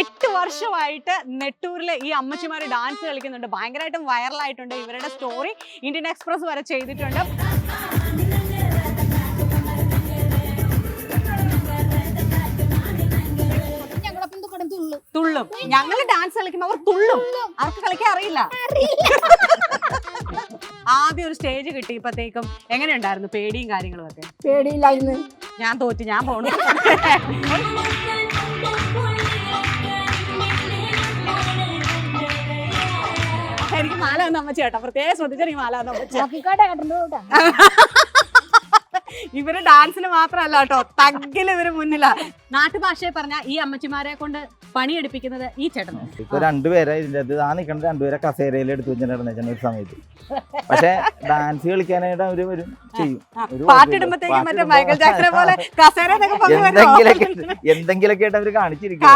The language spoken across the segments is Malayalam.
എട്ട് വർഷമായിട്ട് നെട്ടൂരിലെ ഈ അമ്മച്ചിമാർ ഡാൻസ് കളിക്കുന്നുണ്ട്. ഭയങ്കരമായിട്ടും വൈറലായിട്ടുണ്ട് ഇവരുടെ സ്റ്റോറി ഇന്ത്യൻ എക്സ്പ്രസ് വരെ ചെയ്തിട്ടുണ്ട്. തുള്ളും. ഞങ്ങൾ ഡാൻസ് കളിക്കുമ്പോൾ അവർ തുള്ളും. അവർക്ക് കളിക്കാൻ അറിയില്ല. ആദ്യം ഒരു സ്റ്റേജ് കിട്ടിയപ്പോഴത്തേക്കും എങ്ങനെയുണ്ടായിരുന്നു? പേടിയും കാര്യങ്ങളും ഒക്കെ? പേടിയില്ലായിരുന്നു. ഞാൻ തോറ്റു. ഞാൻ പോണു. മാല തന്ന അമ്മച്ചേട്ടാ പ്രത്യേകം ശ്രദ്ധിച്ചാൽ ഈ മാല തന്ന അമ്മച്ചേട്ടാ ഇവർ ഡാൻസിന് മാത്രമല്ല കേട്ടോ തഗ്ഗിൽ ഇവർ മുന്നിലാ. നാട്ടുഭാഷയെ പറഞ്ഞ ഈ അമ്മച്ചിമാരെ കൊണ്ട് പണിയെടുപ്പിക്കുന്നത് ഈ ചേട്ടൻ ഇപ്പൊ രണ്ടുപേരെ ഇതിന്റെ അത് ആ നിൽക്കുന്ന രണ്ടുപേരെ കസേരയിൽ എടുത്തു വെച്ചിട്ടുണ്ടായിരുന്നു ഒരു സമയത്ത്. പക്ഷെ ഡാൻസ് കളിക്കാനായിട്ട് അവർ വരും ചെയ്യും. ഒരു പാട്ടിടുമ്പത്തേക്കും മറ്റേ പാട്ടിടുമ്പോ മൈക്കൽ ജാക്സനെ പോലെ കസേര എന്തെങ്കിലൊക്കെ എന്തെങ്കിലൊക്കെ ആയിട്ട് അവർ കാണിച്ചിരിക്കും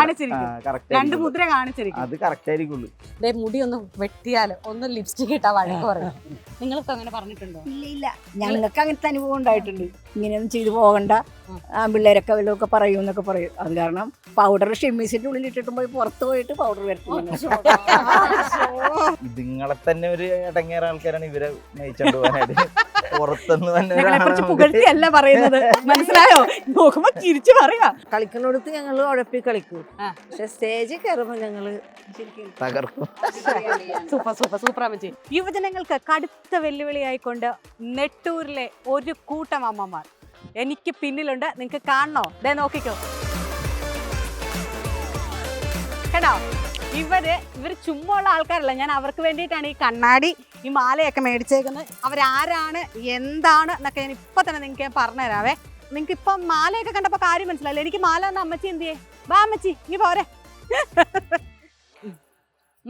രണ്ട് മുദ്ര കാണിച്ചിരിക്കും. അത് കറക്റ്റ് ആയിരിക്കുള്ളൂ ദേ മുടി ഒന്ന് വെട്ടിയാൽ ഒന്ന് ലിപ്സ്റ്റിക് ഇട്ടാ വഴക്ക് പറയും. നിങ്ങൾക്ക് അങ്ങനെ പറഞ്ഞിട്ടുണ്ടോ? ഇല്ല ഇല്ല. ഞങ്ങൾക്ക് അങ്ങനത്തെ അനുഭവം ഉണ്ടായിട്ടുണ്ട്. ഇങ്ങനെയൊന്നും ചെയ്തു പോകണ്ട. ആ പിള്ളേരൊക്കെ വല്ലതൊക്കെ പറയും എന്നൊക്കെ പറയും. അത് കാരണം പൗഡർ ഷെമ്മീസിന്റെ ഉള്ളിൽ ഇട്ടിട്ട് പോയി പുറത്ത് പോയിട്ട് പൗഡർ വരത്തില്ല. ഇതുങ്ങളെ തന്നെ ഒരു ഇടങ്ങേറ ആൾക്കാരാണ് ഇവരെ നയിച്ചോണ്ട് പോകാനായിട്ട്. പുറത്തുനിന്ന് തന്നെ ഞങ്ങളെ ഒരാളെ പുകഴ്ത്തിയല്ല പറയുന്നത്. മനസ്സിലായോ? നോക്കുമ്പോ ചിരിച്ചു പറയാ. കളിക്കുന്നിടത്ത് ഞങ്ങൾ ഉഴപ്പി കളിക്കും. പക്ഷെ സ്റ്റേജിൽ കയറുമ്പോ ഞങ്ങൾ തകർക്കും. സൂപ്പർ സൂപ്പർ സൂപ്പർ അമ്മച്ചി. യുവജനങ്ങൾക്ക് കടുത്ത വെല്ലുവിളിയായിക്കൊണ്ട് നെട്ടൂരിലെ ഒരു കൂട്ടം അമ്മമാർ. എനിക്ക് പിന്നിലുണ്ട്. നിങ്ങൾക്ക് കാണണോ? ദേ നോക്കിക്കോ. കേട്ടോ ഇവർ ഇവർ ചുമ്മാ ഉള്ള ആൾക്കാരല്ല. ഞാൻ അവർക്ക് വേണ്ടിയിട്ടാണ് ഈ കണ്ണാടി ഈ മാലയൊക്കെ മേടിച്ചേക്കുന്നത്. അവരാരാണ് എന്താണ് എന്നൊക്കെ ഞാൻ ഇപ്പൊ തന്നെ നിങ്ങൾക്ക് ഞാൻ പറഞ്ഞുതരാവേ നിങ്ങൾക്ക് ഇപ്പം മാലയൊക്കെ കണ്ടപ്പോൾ കാര്യം മനസ്സിലായില്ലേ? എനിക്ക് മാല എന്ന അമ്മച്ചി എന്ത് ചെയ്യേ? വാ അമ്മച്ചി ഇനി പോരെ.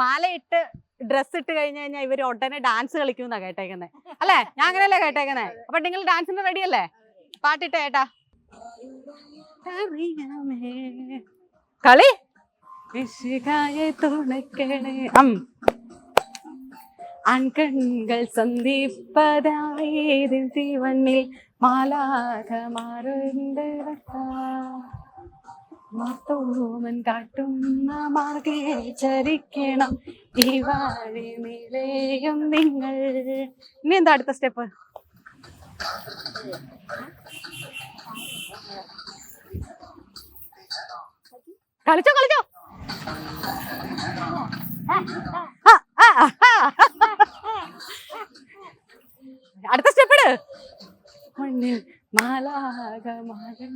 മാല ഇട്ട് ഡ്രസ് ഇട്ട് കഴിഞ്ഞ് കഴിഞ്ഞാൽ ഇവർ ഉടനെ ഡാൻസ് കളിക്കുന്ന കേട്ടേക്കുന്നത് അല്ലേ? ഞാൻ അങ്ങനെയല്ലേ കേട്ടേക്കുന്നത് അപ്പൊ നിങ്ങൾ ഡാൻസിന് റെഡിയല്ലേ പാട്ടിട്ട് ഏട്ടാ. കളി? ഇശികായെ തുണയ്ക്കണേ. അം. ആൺകൺകൾ സന്ദീപതായേതിൻ മാത്തോമൻ കാട്ടുന്ന മാർഗേ ചരിക്കണം. ഈ വാഴി നിങ്ങൾ. ഇനി എന്താ അടുത്ത സ്റ്റെപ്പ് കളിച്ചോ കളിച്ചോ. അടുത്ത സ്റ്റെപ്പ് ഇട്. മണ്ണിൽ മാലാകമാരും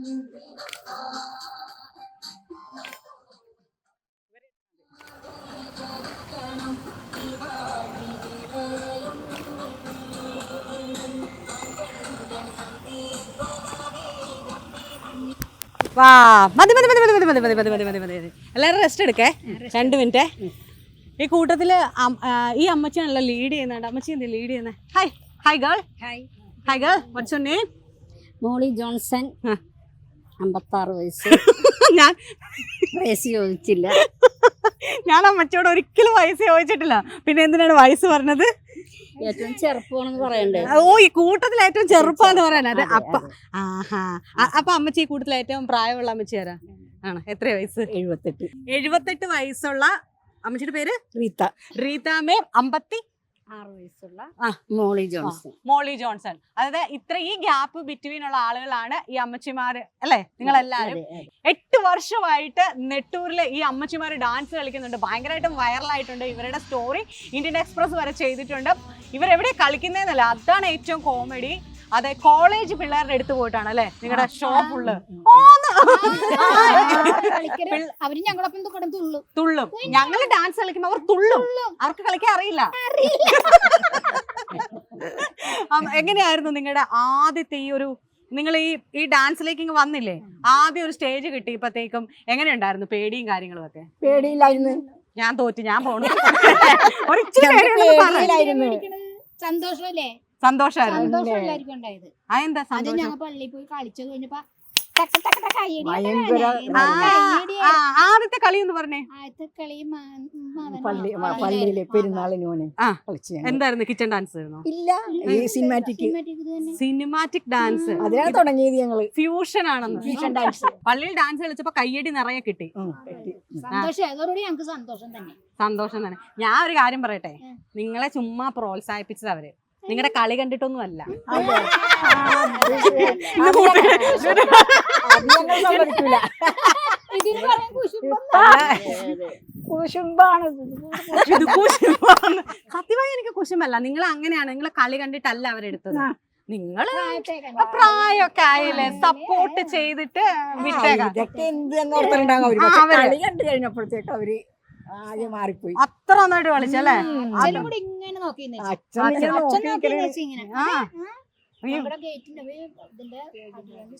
വാ മതി മതി മതി മതി മതി മതി മതി മതി മതി മതി. മതി മതി എല്ലാവരും റെസ്റ്റ് എടുക്കേ? രണ്ട് മിനിറ്റ് ഈ ആ, ഈ അമ്മച്ചിയാണല്ലോ ലീഡ് ചെയ്യുന്നുണ്ട് അമ്മച്ചി എന്ത് ലീഡ് ചെയ്യുന്നത് hi hi girl hi hi girl what's your name Molly Johnson. അമ്പത്താറ് വയസ്സ്. ഞാൻ വയസ്സ് ചോദിച്ചില്ല. ഞാൻ അമ്മച്ചോട് ഒരിക്കലും വയസ്സ് ചോദിച്ചിട്ടില്ല. പിന്നെ എന്തിനാണ് വയസ്സ് പറഞ്ഞത്? ഏറ്റവും ചെറുപ്പമാണെന്ന് പറയണ്ടേ? ഓ ഈ കൂട്ടത്തിൽ ഏറ്റവും ചെറുപ്പാന്ന് പറയാനത് അതെ, അപ്പ ആഹാ. അപ്പൊ അമ്മച്ചി ഈ കൂട്ടത്തിൽ ഏറ്റവും പ്രായമുള്ള അമ്മച്ചി ആരാ? ആണ്? എത്ര വയസ്സ്? എഴുപത്തെട്ട്. എഴുപത്തെട്ട് വയസ്സുള്ള അമ്മച്ചിയുടെ പേര്? റീത്ത. റീതാമേ അമ്പത്തി ആറ് വയസ്സുള്ള ആ. മോളി ജോൺസൺ. മോളി ജോൺസൺ. അതായത് ഇത്ര ഈ ഗ്യാപ്പ് ബിറ്റ്വീൻ ഉള്ള ആളുകളാണ് ഈ അമ്മച്ചിമാർ അല്ലെ? നിങ്ങൾ എല്ലാവരും. എട്ട് വർഷമായിട്ട് നെട്ടൂരിലെ ഈ അമ്മച്ചിമാർ ഡാൻസ് കളിക്കുന്നുണ്ട്. ഭയങ്കരമായിട്ടും വൈറലായിട്ടുണ്ട് ഇവരുടെ സ്റ്റോറി ഇന്ത്യൻ എക്സ്പ്രസ് വരെ ചെയ്തിട്ടുണ്ട്. ഇവരെവിടെ കളിക്കുന്നതെന്നല്ല അതാണ് ഏറ്റവും കോമഡി അതെ കോളേജ് പിള്ളേരുടെ അടുത്ത് പോയിട്ടാണ് അല്ലേ? നിങ്ങളുടെ ഷോ ഉള്ളത് കളിക്കരുത്. അവർ ഞങ്ങളൊപ്പം കിടന്ന് തുള്ളു. തുള്ളും. ഞങ്ങൾ ഡാൻസ് കളിക്കുമ്പോൾ അവർ തുള്ളും. അവർക്ക് കളിക്കാൻ അറിയില്ല. എങ്ങനെയായിരുന്നു നിങ്ങളുടെ ആദ്യത്തെ ഈ ഒരു നിങ്ങൾ ഈ ഈ ഡാൻസിലേക്ക് ഇങ്ങ് വന്നില്ലേ? ആദ്യം ഒരു സ്റ്റേജ് കിട്ടിയപ്പോഴത്തേക്കും എങ്ങനെയുണ്ടായിരുന്നു പേടിയും കാര്യങ്ങളും ഒക്കെ പേടിയില്ലായിരുന്നു. ഞാൻ തോറ്റു ഞാൻ പോണു. സന്തോഷമല്ലേ? സന്തോഷമായിരുന്നു. അതെന്താ അത് സന്തോഷം? ഞങ്ങൾ പള്ളിയിൽ പോയി കളിച്ചത് കഴിഞ്ഞപ്പോ ആദ്യത്തെ കളി എന്ന് പറഞ്ഞേ പള്ളി പള്ളിയിലെ പെരുന്നാളിന്. എന്തായിരുന്നു കിച്ചൺ ഡാൻസ് ഇല്ല ഈ സിനിമാറ്റിക് സിനിമാറ്റിക് ഡാൻസ് അതിനാണ് തുടങ്ങിയത് ഞങ്ങൾ ഫ്യൂഷൻ ആണെന്ന് ഫ്യൂഷൻ ഡാൻസ് പള്ളിയിൽ ഡാൻസ് കളിച്ചപ്പോ കയ്യടി നിറയെ കിട്ടി സന്തോഷം തന്നെ സന്തോഷം തന്നെ ഞാൻ ഒരു കാര്യം പറയട്ടെ നിങ്ങളെ ചുമ്മാ പ്രോത്സാഹിപ്പിച്ചത് അവർ നിങ്ങളുടെ കളി കണ്ടിട്ടൊന്നും അല്ല. ഇത്. സത്യമായി എനിക്ക് കുശുമല്ല നിങ്ങൾ അങ്ങനെയാണ്. നിങ്ങളെ കളി കണ്ടിട്ടല്ല അവരെടുത്തത്. ആ. പ്രായമൊക്കെ ആയില്ലേ? സപ്പോർട്ട് ചെയ്തിട്ട് വിട്ടേക്കാം. അവർ. കണ്ടു കഴിഞ്ഞപ്പോഴത്തേക്ക് അവർ ആകെ മാറിപ്പോയി. അത്ര നന്നായിട്ട് കളിച്ചല്ലേ? ഇങ്ങനെ നോക്കി അച്ഛൻ നോക്കി നമ്മുടെ ഗേറ്റിന്റെ ഇതിന്റെ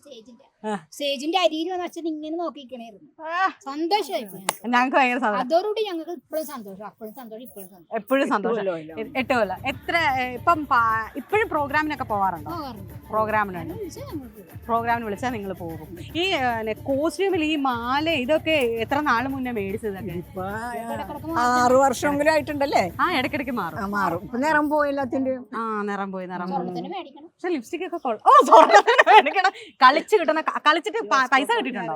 സ്റ്റേജിന്റെ. അരിയിൽ വന്ന് അച്ഛൻ ഇങ്ങനെ നോക്കിക്കണായിരുന്നു. സന്തോഷമായിരുന്നു. ഞങ്ങൾക്ക് ഭയങ്കര സന്തോഷം. അതോടുകൂടി ഞങ്ങൾക്ക് ഇപ്പോഴും സന്തോഷം. അപ്പോഴും സന്തോഷം ഇപ്പോഴും സന്തോഷം. എപ്പോഴും സന്തോഷം. എട്ട് കൊല്ലം. എത്ര ഇപ്പം ഇപ്പോഴും പ്രോഗ്രാമിനൊക്കെ പോവാറുണ്ടോ? പോകാറുണ്ട് പ്രോഗ്രാമിന് വിളിച്ചാൽ പ്രോഗ്രാമിന് വിളിച്ചാൽ നിങ്ങൾ പോകും. ഈ കോസ്റ്റ്യൂമിൽ ഈ മാല ഇതൊക്കെ എത്ര നാൾ മുന്നേ മേടിച്ചതൊക്കെ? ആറ് വർഷം ആയിട്ടുണ്ടല്ലേ? ആ ഇടക്കിടക്ക് മാറും. മാറും. ഇപ്പൊ നിറം പോയി എല്ലാത്തിന്റെയും ആ നിറം പോയി നിറം പോയി. പക്ഷെ ലിപ്സ്റ്റിക് ഒക്കെ കൊള്ളാം ഓ മേടിക്കണം. കളിച്ച് കിട്ടുന്ന കളിച്ചിട്ട് പൈസ കിട്ടിയിട്ടുണ്ടോ?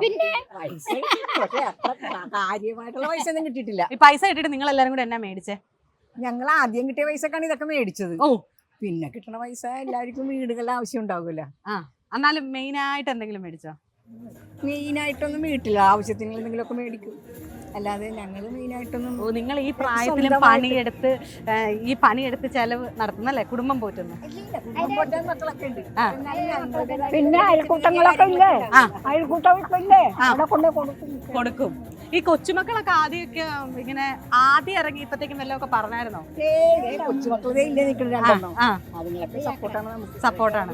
കാര്യമായിട്ടുള്ള പൈസ ഒന്നും കിട്ടിയിട്ടില്ല. ഈ പൈസ കിട്ടിയിട്ട് നിങ്ങൾ എല്ലാരും കൂടെ എന്നാ മേടിച്ചേ? ഞങ്ങൾ ആദ്യം കിട്ടിയ പൈസക്കാണ് ഇതൊക്കെ മേടിച്ചത്. ഓ. പിന്നെ കിട്ടണ പൈസ എല്ലാവർക്കും വീടുകളുടെ ആവശ്യം ഉണ്ടാവില്ല. ആ എന്നാലും മെയിൻ ആയിട്ട് എന്തെങ്കിലും മേടിച്ചോ? മെയിൻ ആയിട്ടൊന്നും വീട്ടില്ല ആവശ്യത്തിന് എന്തെങ്കിലും ഒക്കെ മേടിക്കും. അല്ലാതെ ഞങ്ങൾ മെയിനായിട്ടൊന്നും ഓ നിങ്ങൾ ഈ പ്രായത്തിൽ. പണിയെടുത്ത് ഈ പണിയെടുത്ത് ചെലവ് നടത്തുന്നല്ലേ? കുടുംബം പോറ്റുന്നു. പിന്നെ അയൽക്കൂട്ടങ്ങളൊക്കെ ഇല്ലേ. അവിടെ കൊണ്ട് കൊടുക്കും. ഈ കൊച്ചുമക്കളൊക്കെ ആദ്യമൊക്കെ ഇങ്ങനെ ആദ്യം ഇറങ്ങി ഇപ്പത്തേക്കും വല്ലതൊക്കെ പറഞ്ഞായിരുന്നോ? സപ്പോർട്ടാണ്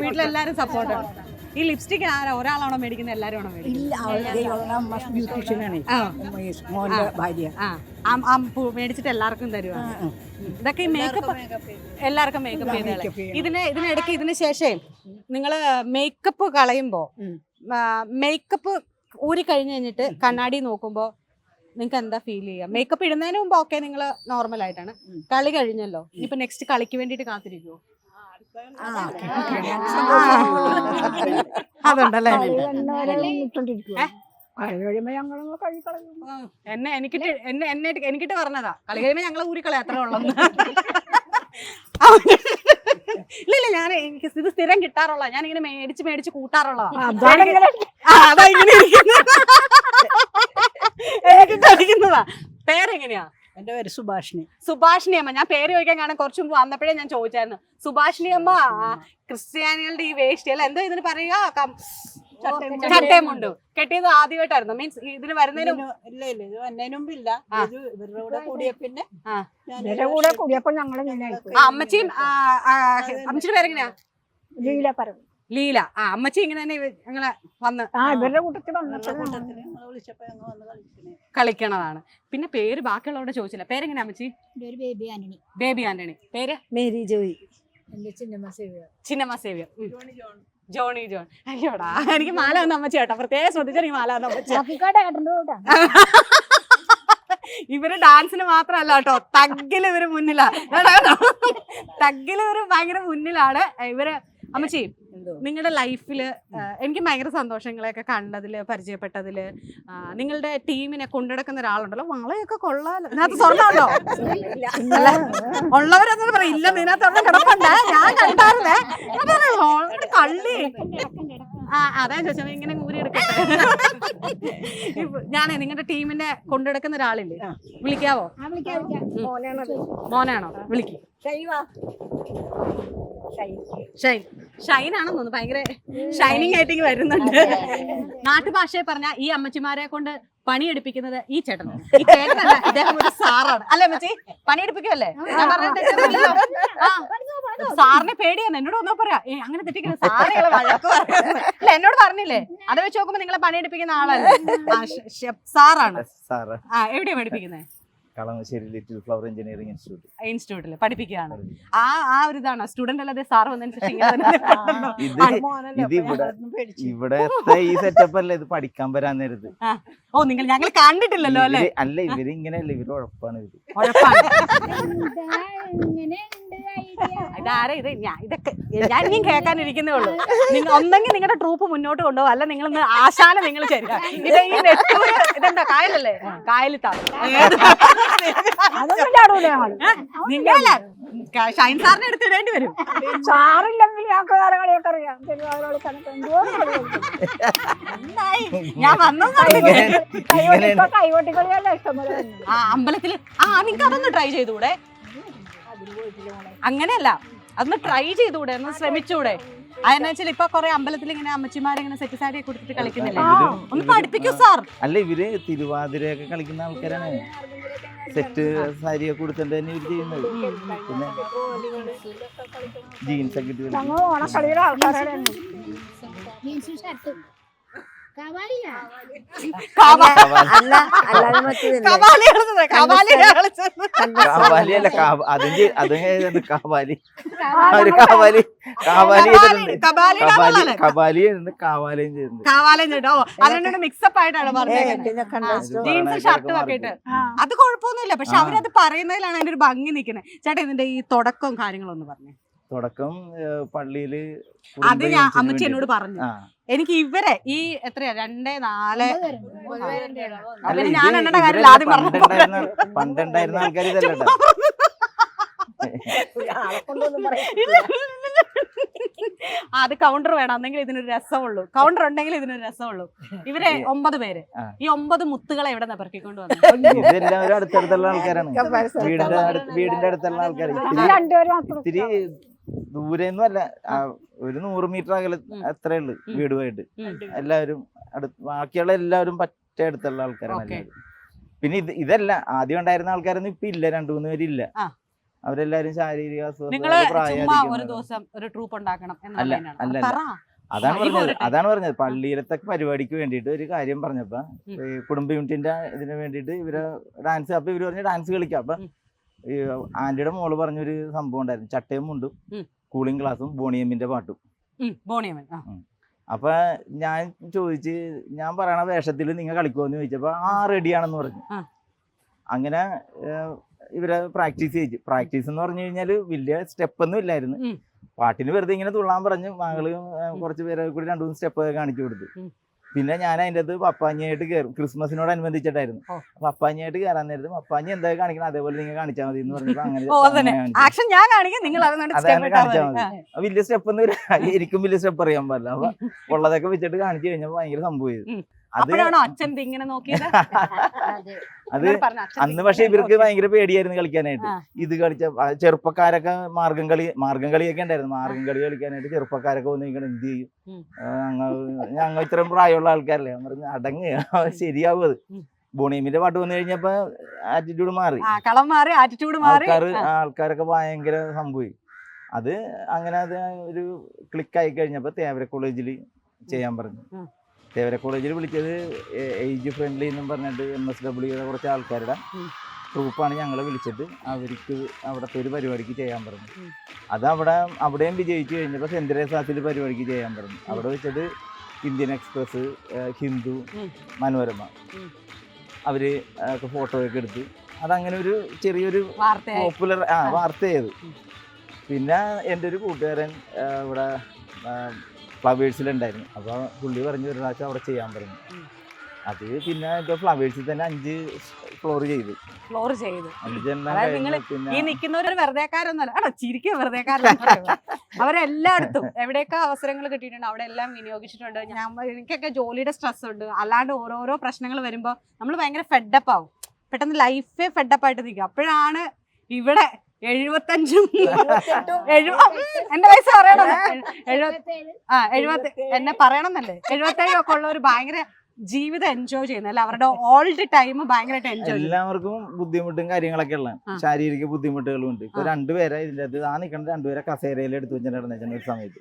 വീട്ടിലെല്ലാരും സപ്പോർട്ടാണ് ഈ ലിപ്സ്റ്റിക് ആരാ? ഒരാളാണോ മേടിക്കുന്നത് ആണോ പു- മേടിച്ചിട്ട് എല്ലാവർക്കും തരുവാ. ഇതൊക്കെ ഈ മേക്കപ്പ് എല്ലാവർക്കും മേക്കപ്പ് ചെയ്തേ. ഇതിന് ഇതിനിടയ്ക്ക് ഇതിന് ശേഷം നിങ്ങൾ മേക്കപ്പ് കളയുമ്പോ മേക്കപ്പ് ഊരി കഴിഞ്ഞ് കഴിഞ്ഞിട്ട് കണ്ണാടി നോക്കുമ്പോ നിങ്ങൾക്ക് എന്താ ഫീൽ ചെയ്യുക മേക്കപ്പ് ഇടുന്നതിന് മുമ്പ് ഓക്കെ നിങ്ങൾ നോർമൽ ആയിട്ടാണ്. കളി കഴിഞ്ഞല്ലോ. ഇപ്പൊ നെക്സ്റ്റ് കളിക്ക് വേണ്ടിയിട്ട് കിട്ടിക്കഴിഞ്ഞാൽ അതുണ്ടല്ലേ? എന്നെ എനിക്കിട്ട് എന്നെ എന്നെ എനിക്കിട്ട് പറഞ്ഞതാ. കളി കഴിയുമ്പോ ഞങ്ങളെ ഊരിക്കളെ അത്ര ഉള്ളെന്ന്. ഇല്ല ഇല്ല ഞാൻ എനിക്ക് ഇത് സ്ഥിരം കിട്ടാറുള്ള ഞാൻ ഇങ്ങനെ മേടിച്ച് മേടിച്ച് കൂട്ടാറുള്ളതാ. അതാ ഇങ്ങനെ പേരെങ്ങനെയാ? എന്റെ പേര് സുഭാഷിണി. സുഭാഷിണി അമ്മ ഞാൻ പേര് ചോദിക്കാൻ കാരണം കുറച്ച് മുമ്പ് വന്നപ്പോഴേ ഞാൻ ചോദിച്ചായിരുന്നു. സുഭാഷിണി അമ്മ ക്രിസ്ത്യാനികളുടെ ഈ വേഷ്ടി അല്ല എന്തോ ഇതിന് പറയുക? ചട്ടയമുണ്ട്. കെട്ടിയത് ആദ്യമായിട്ടായിരുന്നു. മീൻസ് ഇതിന് വരുന്നതിനും ഇല്ല ഇല്ല ഇത് വന്നതിന് മുമ്പില്ല. ഇത് ഇവരുടെ കൂടെ കൂടിയ പിന്നെ. ഇവരുടെ കൂടെ കൂടിയപ്പോ ഞങ്ങൾ ആ അമ്മച്ചിയും അമ്മച്ചിയുടെ പേരെങ്ങനെയാ? ലീല പറഞ്ഞു ലീല. ആ അമ്മച്ചി ഇങ്ങനെ തന്നെ ഞങ്ങളെ വന്ന്. ആ ഇവരുടെ കൂട്ടത്തിൽ കൂട്ടത്തിൽ വിളിച്ചപ്പോ ഞങ്ങൾ വന്ന് കളിക്കണേ കളിക്കണതാണ്. പിന്നെ പേര് ബാക്കിയുള്ളവരോട് ചോദിച്ചില്ല. പേരെങ്ങനെയാ അമ്മച്ചി? ഒരു ബേബി ആന്റണി. ബേബി ആന്റണി. പേര്? മേരി ജോയി. ചിന്നമ്മ സേവ്യ. ചിന്നമ്മ സേവ്യർ ജോണി ജോൺ. അയ്യോടാ എനിക്ക് മാല വന്ന അമ്മച്ചി കേട്ടോ. പ്രത്യേകം ശ്രദ്ധിച്ചാൽ മാല വന്ന അമ്മച്ചി. ഇവർ ഡാൻസിന് മാത്രമല്ല കേട്ടോ. തഗ്ഗിൽ ഇവർ മുന്നിലാണ്. തഗ്ഗിൽ ഇവർ ഭയങ്കര മുന്നിലാണ്. ഇവർ അമ്മച്ചി നിങ്ങളുടെ ലൈഫിൽ എനിക്ക് ഭയങ്കര സന്തോഷങ്ങളെയൊക്കെ കണ്ടതിൽ പരിചയപ്പെട്ടതിൽ നിങ്ങളുടെ ടീമിനെ കൊണ്ടുനടക്കുന്ന ഒരാളുണ്ടല്ലോ. വളയൊക്കെ കൊള്ളാലോ. ഇതിനകത്ത് സ്വർണമുണ്ടോ? അല്ല ഉള്ളവരൊന്നും പറയില്ല ഇതിനകത്ത് കിടപ്പുണ്ട്. ഞാൻ കണ്ടായിരുന്നേ. പറഞ്ഞു, കള്ളി. അതാ ചോദിച്ചത്. ഇങ്ങനെ ഊരി എടുക്കട്ടെ. ഞാനേ നിങ്ങളുടെ ടീമിന്റെ കൊണ്ടെടുക്കുന്ന ഒരാളില്ലേ? വിളിക്കാവോ? മോനാണോ? വിളിക്ക്. ശൈവ ഷൈൻ. ഷൈൻ. ആണെന്ന് തോന്നുന്നു. ഭയങ്കര ഷൈനിങ് ആയിട്ട് വരുന്നുണ്ട്. നാട്ടുഭാഷയെ പറഞ്ഞ ഈ അമ്മച്ചിമാരെ കൊണ്ട് പണിയെടുപ്പിക്കുന്നത് ഈ ചേട്ടൻ ഈ ചേട്ടനല്ല ഇദ്ദേഹം ഒരു സാറാണ്. അല്ലേ അമ്മച്ചി? പണിയെടുപ്പിക്കുമല്ലേ ഞാൻ പറഞ്ഞിട്ട്. സാറിനെ പേടിയാണ് എന്നോട് ഒന്നോ പറയാ ഏ അങ്ങനെ തെറ്റിക്കുന്ന സാറുകളെ വഴക്ക്. അല്ല എന്നോട് പറഞ്ഞില്ലേ? അത് വെച്ച് നോക്കുമ്പോ നിങ്ങളെ പണിയെടുപ്പിക്കുന്ന ആളല്ലേ? സാറാണ്. സാറ്. ആ എവിടെയാ പഠിപ്പിക്കുന്നത് Kalamassery Little Flower Engineering Institute ഇൻസ്റ്റിറ്റ്യൂട്ടിൽ പഠിപ്പിക്കുകയാണ്. ആ ആ ഒരു ഇതാണ്. സ്റ്റുഡന്റ് അല്ലാതെ സാർ ഇത് ഇവിടെ ഇവിടത്തെ ഈ സെറ്റപ്പ് അല്ല ഇത് പഠിക്കാൻ വരാൻ നേരത്ത്? ഓ നിങ്ങൾ ഞങ്ങൾ കണ്ടിട്ടില്ലല്ലോ അല്ലേ? അല്ല ഇവർ ഇങ്ങനെയല്ല ഇവർ ഉഴപ്പാണ് ഇവർ ഇതാരാ ഇത് ഞാൻ ഇതൊക്കെ ഞാൻ ഇനിയും കേൾക്കാനിരിക്കുന്നേ ഉള്ളൂ. നിങ്ങൾ ഒന്നെങ്കിൽ നിങ്ങളുടെ ട്രൂപ്പ് മുന്നോട്ട് കൊണ്ടുപോകും. അല്ല നിങ്ങൾ ആശാന നിങ്ങൾ ശരിയാ ഇത് ഈ നെട്ടൂര് ഇതെന്താ കായലല്ലേ? കായലിൽ അതൊന്നും ചാടൂല ഞങ്ങൾ നിങ്ങളല്ല? ഷൈൻ സാറിനെ എടുത്ത് ഇടേണ്ടി വരും. ഞങ്ങൾക്ക് വേറെ അറിയാം. കണക്ക് എന്തോ ഞാൻ വന്നു ഇങ്ങനെ കൈകൊട്ടി ഇങ്ങനെ ഇപ്പൊ കൈകൊട്ടി കളിയല്ല ഇഷ്ടം പോലെ തന്നെ. ആ അമ്പലത്തിൽ ആ നിങ്ങൾക്ക് അതൊന്ന് ട്രൈ ചെയ്തൂടെ അങ്ങനെയല്ല. അതൊന്ന് ട്രൈ ചെയ്തൂടെ? ഒന്ന് ശ്രമിച്ചൂടെ? അതെന്ന് വെച്ചാൽ ഇപ്പൊ കൊറേ അമ്പലത്തിൽ ഇങ്ങനെ അമ്മച്ചിമാരിങ്ങനെ സെറ്റ് സാരി ഒക്കെ കൊടുത്തിട്ട് കളിക്കുന്നില്ലേ? ഒന്ന് പഠിപ്പിക്കൂ സാർ. അല്ല ഇവർ തിരുവാതിരയൊക്കെ കളിക്കുന്ന ആൾക്കാരാണ്. സെറ്റ് സാരിയൊക്കെ കൊടുത്തിട്ട് തന്നെ ഇവർ ചെയ്യുന്നത്. പിന്നെ ജീൻസ് ഒക്കെ ഇട്ട് കളിക്കും. അല്ല അല്ലാതെ മറ്റേതല്ലേ കവാലി. കളിച്ചത് കവാലി കളിച്ചത് കാവാലി അല്ല കാവ- അതും ചെയ്- അതും ഏതാണ് കാവാലി. അവർ കാവാലി. കാവാലി ചെയ്തിട്ടുണ്ട് കബാലി കബാലി കബാലി ചെയ്യുന്നുണ്ട് കാവാലിയും കാവാലയും ചേട്ടോ അതുകൊണ്ട് മിക്സപ്പ് ആയിട്ടാണ് ജീൻസും ഷർട്ടും ഒക്കെ ഇട്ട് അത് കുഴപ്പമൊന്നുമില്ല. പക്ഷെ. അവരത് പറയുന്നതിലാണ് അതിന്റെ ഒരു ഭംഗി നിൽക്കുന്നത്. ചേട്ടാ ഇതിന്റെ ഈ തുടക്കവും കാര്യങ്ങളൊന്നും പറഞ്ഞു. തുടക്കം പള്ളിയിൽ അത് ഞാൻ അമ്മച്ചി എന്നോട് പറഞ്ഞു. എനിക്ക് ഇവരെ ഈ എത്രയാ? രണ്ടേ നാല് ഇത് ഞാൻ എണ്ണയുടെ കാര്യത്തിൽ ആദ്യം പറഞ്ഞു പണ്ടുണ്ടായിരുന്ന ആൾക്കാർ ഇതല്ലട്ടോ ആളെ കൊണ്ടൊന്നും പറയാം അത് കൗണ്ടർ വേണം. എന്നെങ്കിൽ ഇതിനൊരു രസമുള്ളൂ. കൗണ്ടർ ഉണ്ടെങ്കിൽ ഇതിനൊരു രസമുള്ളൂ. ഇവരെ ഒമ്പത് പേര്. ഈ ഒമ്പത് മുത്തുകളെ എവിടെ നിന്ന് പെറുക്കിക്കൊണ്ട് വന്നു അടുത്തുള്ള അടുത്തടുത്തുള്ള ആൾക്കാരാണ്. വീടിന്റെ വീടിന്റെ അടുത്തുള്ള ആൾക്കാർ ഇത്തിരി ദൂരെയൊന്നും അല്ല ഒരു നൂറ് മീറ്റർ അകലെ. അത്രേ ഉള്ളു വീടുമായിട്ട്. എല്ലാവരും അടുത്ത് ബാക്കിയുള്ള എല്ലാവരും പറ്റ അടുത്തുള്ള ആൾക്കാരാണ് പിന്നെ ഇത് ഇതല്ല ആദ്യം ഉണ്ടായിരുന്ന ആൾക്കാരൊന്നും ഇപ്പൊ ഇല്ല രണ്ടു മൂന്ന് പേരില്ല. അവരെല്ലാരും ശാരീരിക ഒരു ദിവസം ഒരു ട്രൂപ്പ് ഉണ്ടാക്കണം അല്ല, അല്ല, അതാണ് പറഞ്ഞത് അതാണ് പറഞ്ഞത്. പള്ളിയിലത്തെ പരിപാടിക്ക് വേണ്ടിയിട്ട് ഒരു കാര്യം പറഞ്ഞപ്പോ കുടുംബ യൂണിറ്റിന്റെ ഇതിന് വേണ്ടിയിട്ട് ഇവർ ഡാൻസ് അപ്പൊ ഇവർ പറഞ്ഞ ഡാൻസ് കളിക്കാം. അപ്പൊ ആന്റിയുടെ മോൾ പറഞ്ഞൊരു സംഭവം ഉണ്ടായിരുന്നു. ചട്ടയും മുണ്ടും. കൂളിംഗ് ഗ്ലാസും ബോണിയമ്മിന്റെ പാട്ടും. ഉം, ബോണിയമ്മൻ ആ. അപ്പൊ ഞാൻ ചോദിച്ച് ഞാൻ പറയണ വേഷത്തിൽ നിങ്ങൾ കളിക്കുമെന്ന് ചോദിച്ചപ്പോ ആ റെഡിയാണെന്ന് പറഞ്ഞു. അങ്ങനെ ഇവരെ പ്രാക്ടീസ് ചെയ്യിച്ചു. പ്രാക്ടീസ് എന്ന് പറഞ്ഞു കഴിഞ്ഞാൽ വലിയ സ്റ്റെപ്പ് ഒന്നും ഇല്ലായിരുന്നു. പാട്ടിന് വെറുതെ ഇങ്ങനെ തുള്ളാൻ പറഞ്ഞു. മകൾ കുറച്ച് പേരെ കൂടി രണ്ടു മൂന്ന് സ്റ്റെപ്പ് കാണിച്ചു കൊടുത്തു. പിന്നെ ഞാൻ അതിന്റെ അത് പപ്പാഞ്ഞിയായിട്ട് കയറും ക്രിസ്മസിനോടനുബന്ധിച്ചിട്ടായിരുന്നു. അപ്പൊ പപ്പാഞ്ഞിയായിട്ട് കയറാൻ നേരത്തും പപ്പാഞ്ഞി എന്താ കാണിക്കണം? അതേപോലെ നിങ്ങൾ കാണിച്ചാൽ മതി എന്ന് പറഞ്ഞപ്പോ അങ്ങനെ കാണിച്ചാൽ മതി. വലിയ സ്റ്റെപ്പ് ഒന്നും. എനിക്കും വലിയ സ്റ്റെപ്പ് അറിയാൻ പാടില്ല. അപ്പൊ ഉള്ളതൊക്കെ വെച്ചിട്ട് കാണിച്ചു കഴിഞ്ഞപ്പോ ഭയങ്കര സംഭവം അപ്പോഴാണോ അച്ഛൻ ഇങ്ങനെ നോക്കിയത്? അത്. എന്നോട് പറഞ്ഞു, "അച്ഛൻ അന്ന് പക്ഷേ ഇവർക്ക് നോക്കി." ഭയങ്കര പേടിയായിരുന്നു കളിക്കാനായിട്ട്. ഇത് കളിച്ച ചെറുപ്പക്കാരൊക്കെ മാർഗം കളി മാർഗം കളിയൊക്കെ ഉണ്ടായിരുന്നു. മാർഗം കളി കളിക്കാനായിട്ട് ചെറുപ്പക്കാരൊക്കെ വന്ന് ഇങ്ങനെ എന്ത് ചെയ്യും? ഞങ്ങൾ ഞങ്ങൾ ഇത്രയും പ്രായമുള്ള ആൾക്കാരല്ലേ? പറഞ്ഞു അടങ്ങ്. ശരിയാവും അത്. ഉം. ബോണിയമ്മിന്റെ പാട്ട് വന്നു കഴിഞ്ഞപ്പോ ആറ്റിറ്റ്യൂഡ് മാറി. ആ കളം മാറി ആറ്റിറ്റ്യൂഡ് മാറി. ആൾക്കാർ ആൾക്കാരൊക്കെ ഭയങ്കര സംഭവി. അത് അങ്ങനെ അത് ഒരു ക്ലിക്കായി കഴിഞ്ഞപ്പോ തേവര കോളേജിൽ ചെയ്യാൻ പറഞ്ഞു. ഉം. തേവര കോളേജിൽ വിളിച്ചത് ഏജ് ഫ്രണ്ട്ലി എന്നും പറഞ്ഞിട്ട് എം എസ് ഡബ്ല്യുടെ കുറച്ച് ആൾക്കാരുടെ. ട്രൂപ്പാണ് ഞങ്ങളെ വിളിച്ചിട്ട് അവർക്ക് അവിടുത്തെ ഒരു പരിപാടിക്ക് ചെയ്യാൻ പറഞ്ഞു. അത് അവിടെ അവിടെയും വിജയിച്ചു കഴിഞ്ഞപ്പോൾ സെന്റ് തെരേസാസിൽ പരിപാടിക്ക് ചെയ്യാൻ പറഞ്ഞു. അവിടെ വെച്ചത് ഇന്ത്യൻ എക്സ്പ്രസ് ഹിന്ദു. മനോരമ. അവർ ഒക്കെ ഫോട്ടോ ഒക്കെ എടുത്ത് അതങ്ങനെ ഒരു ചെറിയൊരു പോപ്പുലർ ആ വാർത്തയായത്. വാർത്ത പിന്നെ എന്റെ ഒരു കൂട്ടുകാരൻ ഇവിടെ ഫ്ലവേഴ്സിലുണ്ടായിരുന്നു. അപ്പോൾ പുള്ളി പറഞ്ഞു ഒരു പ്രാവശ്യം അവിടെ ചെയ്യാൻ പറഞ്ഞു. അത് പിന്നെ ഇപ്പോൾ ഫ്ലവേഴ്സിൽ തന്നെ അഞ്ച് ഫ്ലോർ ചെയ്തു. ഫ്ലോർ ചെയ്ത്. ഈ നിൽക്കുന്നവരൊരു വെറുതെക്കാരൊന്നുമല്ല. ആണോ? ചിരിക്കുക വെറുതെക്കാരല്ല അവരെല്ലായിടത്തും എവിടെയൊക്കെ അവസരങ്ങൾ കിട്ടിയിട്ടുണ്ട് അവിടെ എല്ലാം വിനിയോഗിച്ചിട്ടുണ്ട്. ഞാൻ എനിക്കൊക്കെ ജോലിയുടെ സ്ട്രെസ് ഉണ്ട്. അല്ലാണ്ട് ഓരോരോ പ്രശ്നങ്ങൾ വരുമ്പോൾ നമ്മൾ ഭയങ്കര ഫെഡപ്പ് ആവും. പെട്ടെന്ന് ലൈഫേ ഫെഡപ്പ് ആയിട്ട് നിൽക്കും അപ്പോഴാണ് ഇവിടെ എഴുപത്തഞ്ചും എഴുപ എന്റെ വയസ്സ് പറയണം. എഴുപത്തി ആ എഴുപത്തി എന്നെ പറയണമെന്നല്ലേ എഴുപത്തേഴും ഒക്കെ ഉള്ളവർ ഭയങ്കര ജീവിതം എൻജോയ് ചെയ്യുന്നത്. അല്ല അവരുടെ ഓൾഡ് ടൈം ഭയങ്കരമായിട്ട് എൻജോയ് എല്ലാവർക്കും ബുദ്ധിമുട്ടും കാര്യങ്ങളൊക്കെ ഉള്ള ശാരീരിക ബുദ്ധിമുട്ടുകളും ഉണ്ട്. ഇപ്പൊ. രണ്ടുപേരെ ഇതിന്റെ അത് ആ നിൽക്കുന്ന രണ്ടുപേരെ കസേരയിൽ എടുത്തു വെച്ചിട്ടുണ്ടായിരുന്നു ഒരു സമയത്ത്.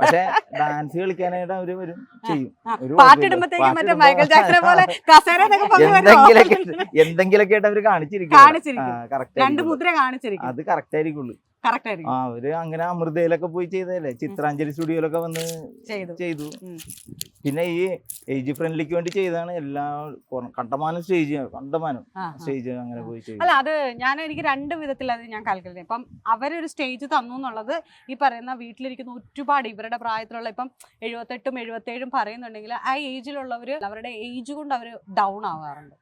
പക്ഷെ ഡാൻസ് കളിക്കാനായിട്ട് അവർ വരും ചെയ്യും? എന്തെങ്കിലൊക്കെ ആയിട്ട് അവർ കാണിച്ചിരിക്കും. കാണിച്ചിരിക്കും. കറക്റ്റ് രണ്ട് മുദ്ര കാണിച്ചിരിക്കും. അത് കറക്റ്റ് ആയിരിക്കുള്ളൂ. ആ അവർ അങ്ങനെ അമൃതയിലൊക്കെ പോയി ചെയ്തതല്ലേ? ചിത്രാഞ്ജലി സ്റ്റുഡിയോയിലൊക്കെ വന്ന് ചെയ്തു. പിന്നെ ഈ ഏജ് ഫ്രണ്ട്ലിക്ക് വേണ്ടി ചെയ്താണ് എല്ലാ കണ്ടമാനം സ്റ്റേജ് കണ്ടമാനം. സ്റ്റേജ് അങ്ങനെ പോയി ചെയ്തു. അല്ല അത് ഞാൻ എനിക്ക് രണ്ട് വിധത്തിൽ അത് ഞാൻ കാൽക്കുലേറ്റ് ഇപ്പം അവരൊരു സ്റ്റേജ് തന്നു എന്നുള്ളത് ഈ പറയുന്ന വീട്ടിലിരിക്കുന്ന ഒരുപാട് ഇവരുടെ പ്രായത്തിലുള്ള ഇപ്പം എഴുപത്തെട്ടും എഴുപത്തേഴും പറയുന്നുണ്ടെങ്കിൽ ആ ഏജിലുള്ളവർ അവരുടെ ഏജ് കൊണ്ട് അവർ ഡൗൺ ആവാറുണ്ട്.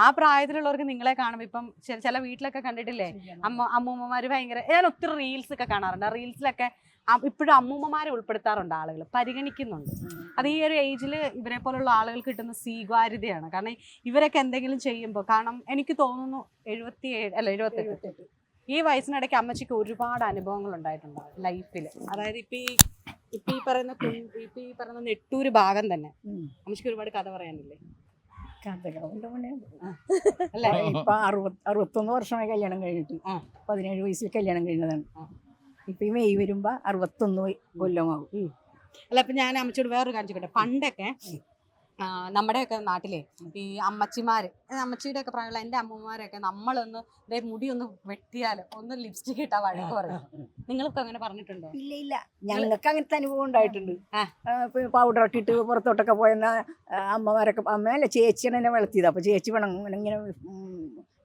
ആ പ്രായത്തിലുള്ളവർക്ക് നിങ്ങളെ കാണുമ്പോൾ ഇപ്പം ചില വീട്ടിലൊക്കെ കണ്ടിട്ടില്ലേ? അമ്മ അമ്മൂമ്മമാര് ഭയങ്കര ഞാൻ ഒത്തിരി റീൽസ് ഒക്കെ കാണാറുണ്ട്. റീൽസിലൊക്കെ ഇപ്പോഴും അമ്മൂമ്മമാരെ ഉൾപ്പെടുത്താറുണ്ട് ആളുകൾ പരിഗണിക്കുന്നുണ്ട്. അത് ഈ ഒരു ഏജിൽ ഇവരെ പോലുള്ള ആളുകൾ കിട്ടുന്ന സ്വീകാര്യതയാണ്. കാരണം ഇവരൊക്കെ എന്തെങ്കിലും ചെയ്യുമ്പോൾ കാരണം എനിക്ക് തോന്നുന്നു എഴുപത്തി ഏഴ് അല്ല എഴുപത്തെട്ട്. ഈ വയസ്സിനിടയ്ക്ക് അമ്മച്ചിക്ക് ഒരുപാട് അനുഭവങ്ങൾ ഉണ്ടായിട്ടുണ്ടാവും ലൈഫിൽ അതായത് ഇപ്പൊ ഈ ഇപ്പൊ ഈ പറയുന്ന ഇപ്പം ഈ പറയുന്ന നെട്ടൂര് ഭാഗം തന്നെ അമ്മച്ചിക്ക് ഒരുപാട് കഥ പറയാനില്ലേ. അല്ലേ ഇപ്പൊ അറുപത് അറുപത്തൊന്ന് വർഷമായി കല്യാണം കഴിഞ്ഞിട്ട്. പതിനേഴ് വയസ്സിൽ കല്യാണം കഴിഞ്ഞതാണ്. ഇപ്പൊ ഈ മെയ് വരുമ്പോ അറുപത്തൊന്ന് കൊല്ലമാകും. അല്ല ഇപ്പൊ ഞാൻ അമ്മച്ചോട് വേറൊരു കാണിച്ചു കേട്ടെ പണ്ടൊക്കെ നമ്മുടെയൊക്കെ നാട്ടിലെ ഈ അമ്മച്ചിമാര് അമ്മച്ചിയുടെ ഒക്കെ പ്രായമുള്ള എന്റെ അമ്മമാരൊക്കെ നമ്മളൊന്ന് ദേ മുടി ഒന്ന് വെട്ടിയാൽ ഒന്ന് ലിപ്സ്റ്റിക് ഇട്ടാ വഴക്ക് പറയും. നിങ്ങൾക്ക് അങ്ങനെ പറഞ്ഞിട്ടുണ്ടോ? ഇല്ല ഇല്ല. ഞങ്ങൾക്ക് അങ്ങനത്തെ അനുഭവം ഉണ്ടായിട്ടുണ്ട്. പൗഡർ ഇട്ടിട്ട് ഇട്ട് പുറത്തോട്ടൊക്കെ പോയെന്ന അമ്മമാരൊക്കെ അമ്മയല്ല ചേച്ചിയാണ് എന്നെ വളർത്തിയത്. അപ്പൊ ചേച്ചി വേണം ഇങ്ങനെ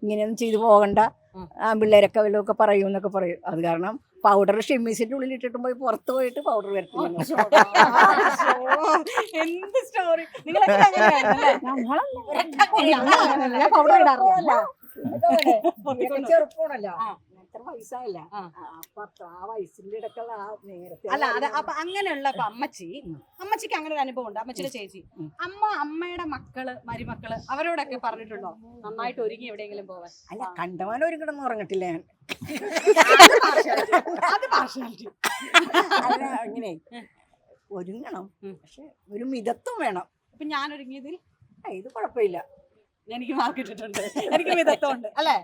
ഇങ്ങനെയൊന്നും ചെയ്തു പോകണ്ട. ആ. പിള്ളേരൊക്കെ വല്ലതൊക്കെ പറയും എന്നൊക്കെ പറയും. അത് കാരണം പൗഡർ ഷെമ്മീസിന്റെ ഉള്ളിൽ ഇട്ടിട്ട് പോയി പുറത്ത് പോയിട്ട് പൗഡർ വരത്തില്ല. എന്ത് സ്റ്റോറി powder ഇടാറില്ല. ചെറുപ്പമാണല്ലോ. എത്ര വയസ്സായില്ല ആ. അപ്പൊ ആ വയസ്സിന്റെ ഇടയ്ക്കുള്ള ആ നേരത്തെ അല്ല അത് അപ്പൊ അങ്ങനെയുള്ള അമ്മച്ചി അമ്മച്ചിക്ക് അങ്ങനെ ഒരു അനുഭവം ഉണ്ട് അമ്മച്ചിയുടെ ചേച്ചി. അമ്മ അമ്മയുടെ മക്കൾ മരുമക്കൾ അവരോടൊക്കെ പറഞ്ഞിട്ടുണ്ടോ? നന്നായിട്ട് ഒരുങ്ങി എവിടെയെങ്കിലും പോവാൻ. അല്ല കണ്ടമാനം ഒരു കിടന്ന് ഉറങ്ങട്ടില്ല ഞാൻ. അത് പാർഷ്യാലിറ്റി അല്ല, അങ്ങനെ ഒരുങ്ങണം. പക്ഷെ ഒരു മിതത്വം വേണം. ഇപ്പൊ ഞാൻ ഒരുങ്ങിയതിൽ? ഇത് കുഴപ്പമില്ല. എനിക്ക് മാർക്ക് ഇട്ടിട്ടുണ്ട്. എനിക്ക് മിതത്വമുണ്ട് അല്ലേ?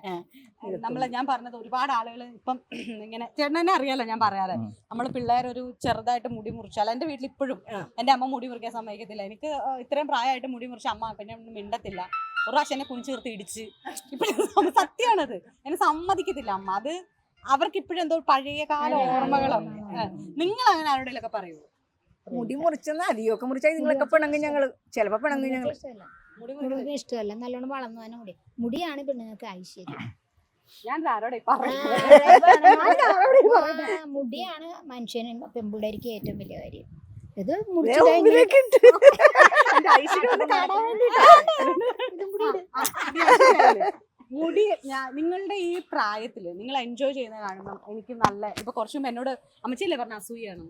നമ്മൾ നമ്മളെ ഞാൻ പറഞ്ഞത് ഒരുപാട് ആളുകൾ ഇപ്പം ഇങ്ങനെ ചേട്ടനെ അറിയാലോ ഞാൻ പറയാതെ നമ്മൾ പിള്ളേർ ഒരു ചെറുതായിട്ട് മുടി മുറിച്ചാൽ എന്റെ വീട്ടിൽ ഇപ്പോഴും എന്റെ അമ്മ മുടി മുറിക്കാൻ സമ്മതിക്കത്തില്ല. എനിക്ക് ഇത്രയും പ്രായമായിട്ട് മുടി മുറിച്ച അമ്മ പിന്നെ ഒന്നും മിണ്ടത്തില്ല. ഒരു പ്രാവശ്യം എന്നെ കുഞ്ഞു ചേർത്ത് ഇടിച്ച്. ഇപ്പോഴും സത്യമാണത്. എന്നെ സമ്മതിക്കത്തില്ല അമ്മ. അത് അവർക്ക് ഇപ്പോഴും എന്തോ പഴയ കാല ഓർമ്മകളാണ് നിങ്ങൾ അങ്ങനെ ആരോടെങ്കിലൊക്കെ പറയൂ മുടി മുറിച്ചെന്നാ അധികമൊക്കെ മുറിച്ചാൽ നിങ്ങളൊക്കെ പിണങ്ങും ഞങ്ങൾ. ചിലപ്പോ പിണങ്ങും ഞങ്ങൾ. മുടി ഇഷ്ടമല്ല നല്ലോണം വളർന്നു തന്നെ മുടി മുടിയാണ് പെണ്ണുങ്ങൾക്ക് ഐശ്വര്യം ഞാൻ മുടിയാണ് മനുഷ്യന് പെൺപിള്ളേർക്ക് ഏറ്റവും വലിയ കാര്യം ഇത് മുടിച്ചു കഴിഞ്ഞ് മുടി ഞാൻ നിങ്ങളുടെ ഈ പ്രായത്തിൽ നിങ്ങൾ എൻജോയ് ചെയ്യുന്ന കാണുമ്പോൾ എനിക്ക് നല്ല ഇപ്പൊ കുറച്ചു മുമ്പ് എന്നോട് അമ്മച്ചിയല്ലേ പറഞ്ഞ അസൂയാണ്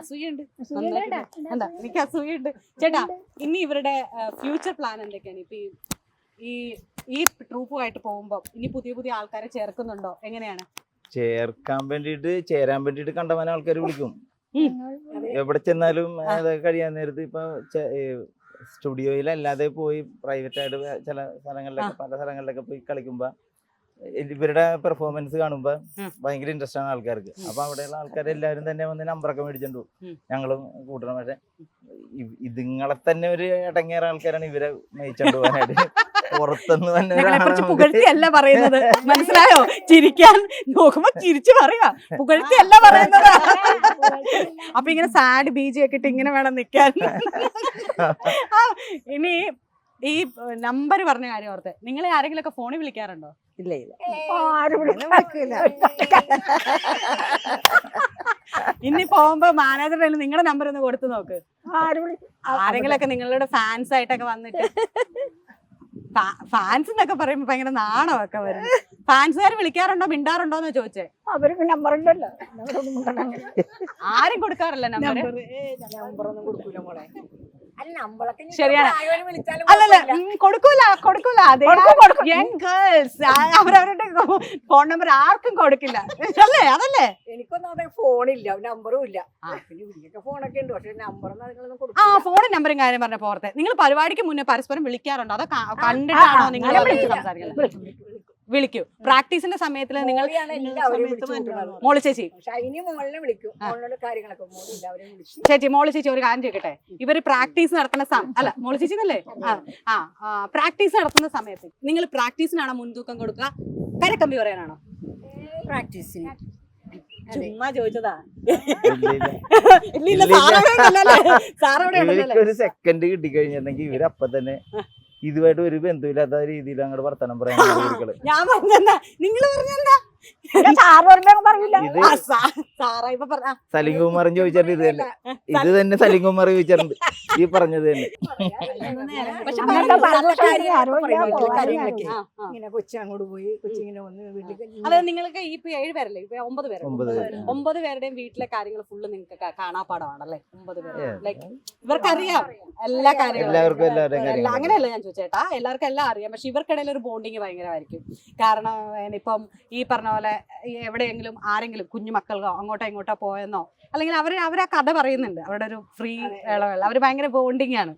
അസൂയുണ്ട് എന്താ എനിക്ക് അസൂയുണ്ട് ചേട്ടാ ഇനി ഇവരുടെ ഫ്യൂച്ചർ പ്ലാൻ എന്തൊക്കെയാണ്? ഇപ്പൊ ഈ- ഈ ട്രൂപ്പുമായിട്ട് പോകുമ്പോ ഇനി പുതിയ പുതിയ ആൾക്കാരെ ചേർക്കുന്നുണ്ടോ? എങ്ങനെയാണ്? ചേർക്കാൻ വേണ്ടിയിട്ട് ചേരാൻ വേണ്ടിയിട്ട് കണ്ടമാനം ആൾക്കാർ വിളിക്കും. എവിടെ ചെന്നാലും കഴിയാൻ നേരത്ത് ഇപ്പൊ സ്റ്റുഡിയോയിൽ അല്ലാതെ പോയി പ്രൈവറ്റ് ആയിട്ട് ചില സ്ഥലങ്ങളിലൊക്കെ പല സ്ഥലങ്ങളിലൊക്കെ പോയി കളിക്കുമ്പോ ഇവരുടെ പെർഫോമൻസ് കാണുമ്പോ ഉം. ഭയങ്കര ഇൻട്രസ്റ്റ് ആണ് ആൾക്കാർക്ക്. അപ്പൊ അവിടെയുള്ള ആൾക്കാർ എല്ലാവരും തന്നെ വന്ന് നമ്പറൊക്കെ മേടിച്ചിട്ടുണ്ട് ഉം. ഞങ്ങളും കൂട്ടണം. പക്ഷെ ഇതുങ്ങളെ തന്നെ ഒരു ഇടങ്ങേറ ആൾക്കാരാണ് ഇവരെ നയിച്ചോണ്ട് പോകാനായിട്ട്. പുറത്തുനിന്ന് തന്നെ ഞങ്ങളെ കുറിച്ച് ഒരാളെ പുകഴ്ത്തിയല്ല പറയുന്നത്. മനസ്സിലായോ? ചിരിക്കാൻ നോക്കുമ്പോ ചിരിച്ചു പറയാ. പുകഴ്ത്തിയല്ല പറയുന്നത്. അപ്പൊ ഇങ്ങനെ സാഡ് ബീജി ഒക്കെ ഇട്ട് ഇങ്ങനെ വേണം നിക്കാൻ. ഇനി ഈ നമ്പർ പറഞ്ഞ കാര്യം ഓർത്ത്. നിങ്ങളെ ആരെങ്കിലും ഒക്കെ ഫോണിൽ വിളിക്കാറുണ്ടോ? ഇല്ല ഇല്ല. ഇനി പോകുമ്പോ മാനേജറുടെ നിങ്ങളുടെ നമ്പർ ഒന്ന് കൊടുത്തു നോക്ക്. ആരെങ്കിലും ഒക്കെ നിങ്ങളുടെ ഫാൻസ് ആയിട്ടൊക്കെ വന്നിട്ട്. ഫാൻസ് എന്നൊക്കെ പറയുമ്പോ ഭയങ്കര നാണമൊക്കെ വരും. ഫാൻസുകാർ വിളിക്കാറുണ്ടോ മിണ്ടാറുണ്ടോ എന്ന് ചോദിച്ചേ അവർക്ക് നമ്പർ ഉണ്ടല്ലോ. ആരും കൊടുക്കാറില്ല നമ്പർ നമ്പറൊന്നും കൊടുക്കൂല മോളെ. ശരിയാണ്. അല്ലല്ല കൊടുക്കൂല യങ് ഗേൾസ് അവരവരുടെ ഫോൺ നമ്പർ ആർക്കും കൊടുക്കില്ല. അല്ലേ അതല്ലേ? എനിക്കൊന്നും അവിടെ ഫോണില്ല നമ്പറും ഇല്ല. ഫോണൊക്കെ ഉണ്ട് പക്ഷെ നമ്പറൊന്നും ആ നമ്പറും കാര്യം പറഞ്ഞ പോർത്തെ. നിങ്ങൾ പരിപാടിക്ക് മുന്നേ പരസ്പരം വിളിക്കാറുണ്ടോ? അതോ കണ്ടിട്ടാണോ നിങ്ങൾ വിളിച്ചു സംസാരിക്കുന്നത് വിളിക്കും, പ്രാക്ടീസിന്റെ സമയത്തിൽ നിങ്ങൾ. മോളി ചേച്ചി. ചേച്ചി മോളി ചേച്ചി ഒരു കാര്യം ചോദിക്കട്ടെ? ഇവർ പ്രാക്ടീസ് നടത്തുന്ന സമയം അല്ല മോളി ചേച്ചി എന്നല്ലേ ആ പ്രാക്ടീസ് നടത്തുന്ന സമയത്ത് നിങ്ങൾ പ്രാക്ടീസിനാണോ മുൻതൂക്കം കൊടുക്കുക? കരക്കമ്പി പറയാനാണോ? പ്രാക്ടീസിന്. ചുമ്മാ ചോദിച്ചതാ. ഒരു സെക്കൻഡ് കിട്ടിക്കഴിഞ്ഞിട്ടുണ്ടെങ്കിൽ ഇവരപ്പൊ തന്നെ ഇതുമായിട്ട് ഒരു ബന്ധമില്ലാത്ത രീതിയിൽ അങ്ങോട്ട് വർത്തനം പറയാൻ നിങ്ങൾ പറഞ്ഞെന്താ? സലിംകുമാറും ചോദിച്ചിട്ട് ഇത് തന്നെ. ഇത് തന്നെ സലിംകുമാർ ചോദിച്ചിട്ടുണ്ട് ഈ പറഞ്ഞത് തന്നെ. ഇങ്ങനെ കൊച്ചങ്ങോട്ട് പോയി കൊച്ചിങ്ങനെ വന്ന് വീട്ടിലേക്ക് അത് നിങ്ങൾക്ക് ഈ ഇപ്പൊ ഏഴ് പേരല്ലേ? ഇപ്പൊ ഒമ്പത് പേര്. ഒമ്പത് പേര്. പേരുടെയും വീട്ടിലെ കാര്യങ്ങൾ ഫുള്ള് നിങ്ങൾക്ക് കാണാപ്പാടമാണല്ലേ ഒമ്പത് പേര്. ലൈക്ക് ഇവർക്കറിയാം. എല്ലാ കാര്യങ്ങളും. എല്ലാവർക്കും അങ്ങനെയല്ല ഞാൻ ചോദിച്ചേട്ടാ എല്ലാവർക്കും എല്ലാം അറിയാം. പക്ഷെ ഇവർക്കിടയിൽ ഒരു ബോണ്ടിങ് ഭയങ്കരമായിരിക്കും. കാരണം ഇപ്പം ഈ പറഞ്ഞ പോലെ ഈ എവിടെയെങ്കിലും ആരെങ്കിലും കുഞ്ഞു മക്കൾക്കോ അങ്ങോട്ടോ ഇങ്ങോട്ടോ പോയെന്നോ അല്ലെങ്കിൽ അവർ അവർ ആ കഥ പറയുന്നുണ്ട്. അവരുടെ ഒരു ഫ്രീ ഇളവൽ അവർ ഭയങ്കര ബോണ്ടിങ് ആണ്.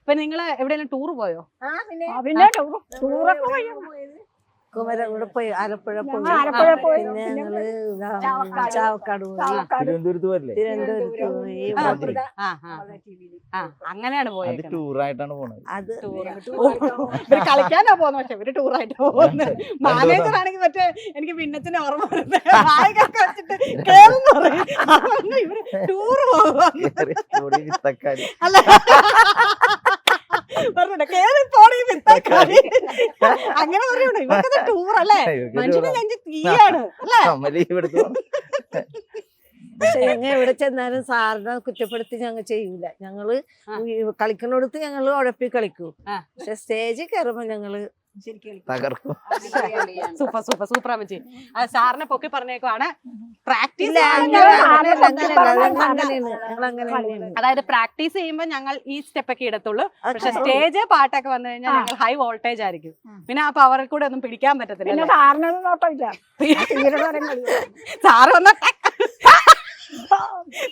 ഇപ്പൊ നിങ്ങൾ എവിടെയെങ്കിലും ടൂർ പോയോ? പിന്നെ ടൂറൊക്കെ പോയി. കുമരൻ കൂടെ പോയി ആലപ്പുഴ പോയി. ആലപ്പുഴ പോയി. പിന്നെ ഞങ്ങൾ ചാവക്കാട്. പോയി. തിരുവനന്തപുരത്ത് പോയല്ലേ? തിരുവനന്തപുരത്ത് പോയി. ഇവിടെ അങ്ങനെയാണ് അത് പോയത് ടൂറായിട്ടാണ് പോണത്. അത് കളിക്കാനാ പോകുന്നത് പക്ഷെ ഇവർ ടൂറായിട്ട് പോകുന്നത് മാനേജർ ആണെങ്കിൽ മറ്റേ എനിക്ക് പിന്നത്തിന് ഓർമ്മ വരുന്നത്. വെച്ചിട്ട് കേറുന്നു ഇവർ ടൂർ കൂടി അല്ല. പറഞ്ഞിട്ട് കേറി പോണി അങ്ങനെ പറയണോ ഇവർക്കത് ടൂർ അല്ലേ ഇവർക്ക് മനുഷ്യനെ. തീയാണ് അല്ലേ. പക്ഷെ ഞങ്ങൾ എവിടെ ചെന്നാലും സാറിനെ കുറ്റപ്പെടുത്തി ഞങ്ങൾ ചെയ്യൂല ഞങ്ങൾ ആ. ഞങ്ങൾ ഞങ്ങൾ ഉഴപ്പി കളിക്കൂ. പക്ഷെ സ്റ്റേജിൽ കയറുമ്പോ ഞങ്ങൾ തകർക്കും. സൂപ്പർ സൂപ്പർ സൂപ്പർ അമ്മച്ചി. അത് സാറിനെ പൊക്കി പറഞ്ഞേക്കുവാണ്. പ്രാക്ടീസ് അതായത് പ്രാക്ടീസ് ചെയ്യുമ്പോൾ ഞങ്ങൾ ഈ സ്റ്റെപ്പൊക്കെ ഇടത്തുള്ളൂ. പക്ഷെ സ്റ്റേജ് പാട്ടൊക്കെ വന്നു കഴിഞ്ഞാൽ. ഞങ്ങൾ ഹൈ വോൾട്ടേജ് ആയിരിക്കും. പിന്നെ ആ പവറിൽ കൂടെ ഒന്നും പിടിക്കാൻ പറ്റത്തില്ല. സാറ് വന്ന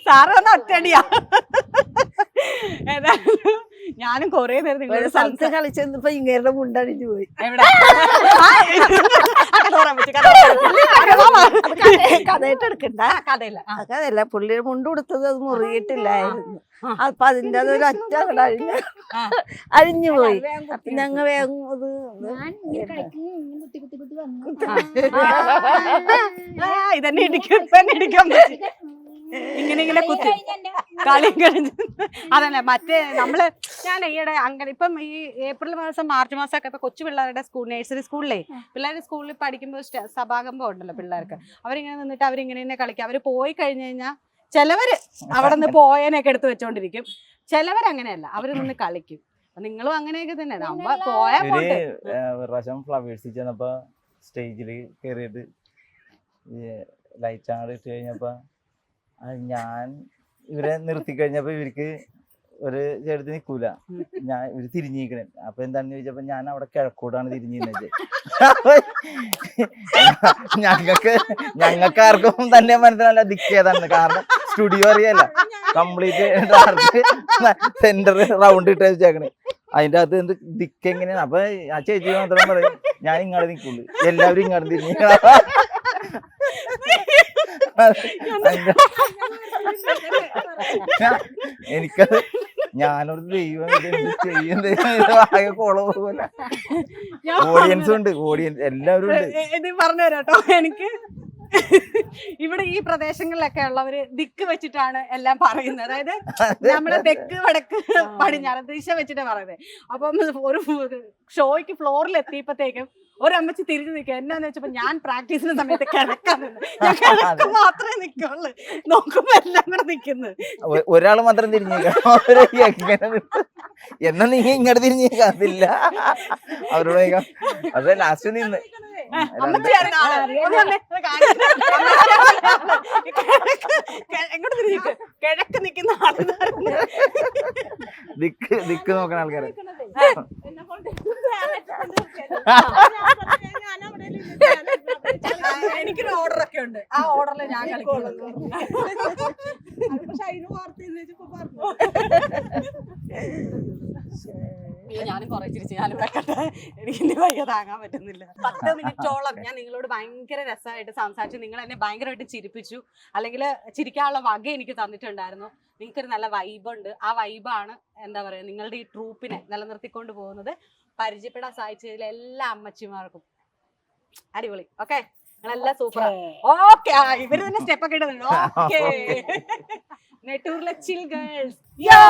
സാറ് വന്ന ഒറ്റടിയാ ഏതായാലും ഞാനും കൊറേ നേരം നിങ്ങളോട് സ്ഥലത്ത് കളിച്ചപ്പോ ഇങ്ങേരുടെ മുണ്ടടിഞ്ഞു പോയി എവിടെ ആ, ആ കഥ പറയാൻ പറ്റി, കഥ പറയാൻ പറ്റി. കഥയായിട്ട് എടുക്കണ്ട കഥയില്ല. അതല്ല പുള്ളിയുടെ മുണ്ട് കൊടുത്തത് അത് മുറിയിട്ടില്ലായിരുന്നു ആ. അപ്പൊ അതിന്റെ അതൊരു അറ്റ അവിടെ അഴിഞ്ഞു അഴിഞ്ഞു പോയി അപ്പൊ ഞങ്ങ വേഗം ആ, ഇതന്നെ ഇടിക്കും ഇതന്നെ ഇടിക്കാൻ പറ്റി ഇങ്ങനെ ഇങ്ങനെ കുത്തി കളി കഴിഞ്ഞ് അതന്നെ മറ്റേ നമ്മൾ ഞാൻ ഈയിടെ അങ്ങനെ ഇപ്പം ഈ ഏപ്രിൽ മാസം മാർച്ച് മാസം ഒക്കെ ഇപ്പൊ കൊച്ചു പിള്ളേരുടെ സ്കൂൾ നഴ്സറി സ്കൂളിലേ പിള്ളേരുടെ സ്കൂളിൽ പഠിക്കുമ്പോൾ സഭാകമ്പം ഉണ്ടല്ലോ പിള്ളേർക്ക്. അവരിങ്ങനെ നിന്നിട്ട് അവരിങ്ങനെ തന്നെ കളിക്കുക അവർ പോയി കഴിഞ്ഞു കഴിഞ്ഞാൽ ചിലവര് അവിടെ നിന്ന് പോയനൊക്കെ എടുത്ത് വെച്ചോണ്ടിരിക്കും. ചിലവർ അങ്ങനെയല്ല അവർ നിന്ന് കളിക്കും. അപ്പൊ നിങ്ങളും അങ്ങനെയൊക്കെ തന്നെ. നമ്മ പോയാ പ്രാവശ്യം ഫ്ലവേഴ്സിൽ ചെന്നപ്പോ സ്റ്റേജിൽ കയറിയിട്ട് ലൈറ്റ് അങ്ങോട്ട് ഇട്ട് കഴിഞ്ഞപ്പോ ഞാൻ ഇവരെ നിർത്തി കഴിഞ്ഞപ്പോ ഇവർക്ക് ഒരു ചേട്ടത്തിന് നിക്കൂല. ഞാൻ ഇവർ തിരിഞ്ഞിരിക്കണേ. അപ്പൊ എന്താണെന്ന് ചോദിച്ചപ്പോ ഞാൻ അവിടെ കിഴക്കോടാണ് തിരിഞ്ഞിരുന്നത്. ഞങ്ങൾക്ക് ഞങ്ങൾക്ക് ആർക്കും തന്നെ മനസ്സിലല്ല ദിക്കേതാണ്. കാരണം സ്റ്റുഡിയോ അറിയാല്ല കംപ്ലീറ്റ് സെന്റർ റൗണ്ട് ഇട്ട് വെച്ചേക്കണേ. അതിന്റെ അകത്ത് എന്ത് ദിക്ക് എങ്ങനെയാണ്? അപ്പൊ ആ ചേച്ചി മാത്രം പറയും ഞാൻ ഇങ്ങോട്ട് നിൽക്കുള്ളൂ എല്ലാവരും ഇങ്ങോട്ട് തിരിഞ്ഞു എനിക്കത് ഞാനൊരു ദൈവം ചെയ്യുന്ന ആകെ ഓഡിയൻസും ഉണ്ട് ഓഡിയൻസ് എല്ലാവരും ഉണ്ട്. ഇത് പറഞ്ഞു തരാട്ടോ എനിക്ക്. ഇവിടെ ഈ പ്രദേശങ്ങളിലൊക്കെ ഉള്ളവര് ദിക്ക് വെച്ചിട്ടാണ് എല്ലാം പറയുന്നത്. അതായത് നമ്മളെ തെക്ക് വടക്ക് പടിഞ്ഞാറ് ദിശ വെച്ചിട്ടാണ് പറയുന്നത്. അപ്പം ഒരു ഷോയ്ക്ക് ഫ്ലോറിൽ എത്തിയപ്പോഴത്തേക്കും ഒരമ്മച്ചി തിരിഞ്ഞു നിൽക്കുക. എന്നാന്ന് വെച്ചപ്പോ ഞാൻ പ്രാക്ടീസിന് സമയത്ത് കിടക്കാൻ നിന്ന്. ഞാൻ കിടക്ക് മാത്രമേ നിൽക്കുള്ളൂ. നോക്കുമ്പോ എല്ലാം കൂടെ നിൽക്കുന്നത് ഒരാൾ ഒരാൾ മാത്രം തിരിഞ്ഞേക്കാം എങ്ങനെ? എന്നാ നീ ഇങ്ങോട്ട് തിരിഞ്ഞേക്കാതില്ല അവരോട് ചോദിക്കാം. അത് ലാസ്റ്റ് നിന്ന്. അമ്മച്ചിയാണ് ആൾ. ഒന്ന് വന്നേ, ഒന്ന് കാണിച്ച്. അമ്മച്ചിയാണ് ആൾ. കിഴക്ക് കെ- എങ്ങോട്ട് തിരിഞ്ഞിട്ട് കിഴക്ക് നിൽക്കുന്ന ദിക്ക് നോക്കണ ആൾക്കാരെ. എനിക്കൊരു ഓർഡർ ഒക്കെ ഉണ്ട്. ആ ഓർഡറിൽ ഞാൻ കളിക്കുള്ളൂ പക്ഷെ അതിന് വാർത്ത പറഞ്ഞു. അയ്യോ, ഞാനും കുറെ ചിരിച്ചു ഞാനും വെക്കട്ടെ. എനിക്ക് എന്റെ വയ്യ താങ്ങാൻ പറ്റുന്നില്ല. പത്ത് മിനിറ്റോളം ഞാൻ നിങ്ങളോട് ഭയങ്കര രസമായിട്ട് സംസാരിച്ചു. നിങ്ങൾ എന്നെ ഭയങ്കരമായിട്ട് ചിരിപ്പിച്ചു. അല്ലെങ്കിൽ ചിരിക്കാനുള്ള വക എനിക്ക് തന്നിട്ടുണ്ടായിരുന്നു. നിങ്ങൾക്കൊരു നല്ല വൈബുണ്ട് ആ വൈബാണ് എന്താ പറയുക നിങ്ങളുടെ ഈ ട്രൂപ്പിനെ നിലനിർത്തിക്കൊണ്ട് പോകുന്നത്. പരിചയപ്പെടാൻ സാധിച്ചതിൽ എല്ലാ അമ്മച്ചിമാർക്കും. അടിപൊളി. ഓക്കെ നിങ്ങളെല്ലാം സൂപ്പർ ഓക്കെ ഇവർ തന്നെ സ്റ്റെപ്പ് ഒക്കെ ഇടുന്നുണ്ട്. ഓക്കെ നെട്ടൂരിലെ ചിൽ ഗേൾസ് യോ